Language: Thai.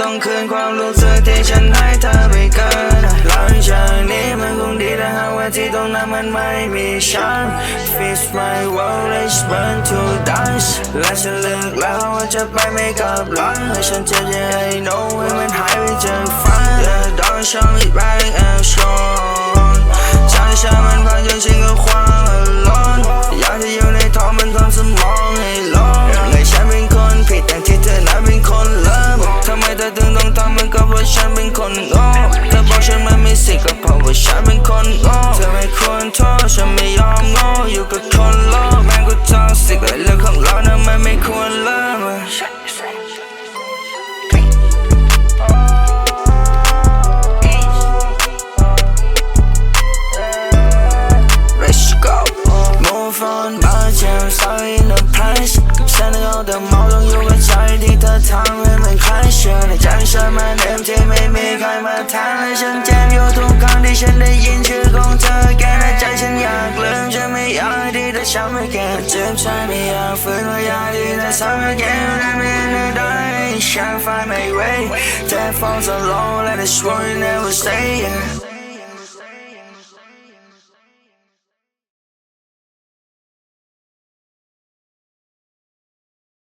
ต้องคืนความรู้สึกที่ฉันให้เธอไปเกินหลังจากนี้มันคงดีแต่หากว่าที่ตรงนั้นมันไม่มีฉัน Fix my world let's burn to dust และฉันเลือกแล้วว่าจะไปไม่กลับหลังให้ฉันเจ็บยังไง know ให้มันหายไปจากฝันและดอนฉันไม่แรงแอบชนใจฉันมันพันจนชิน ฉันเจ็บอยู่ทุกครั้งที่ฉันได้ยินชื่อของเธอแกในใจฉันอยากลืมฉันไม่อยากที่จะช้ำให้แกเจ็บใจไม่อยากฟื้นไม่อยากที่จะทำให้แก้และไม่ได้ Shine find my way That phone's alone and it swear you never stay yeah.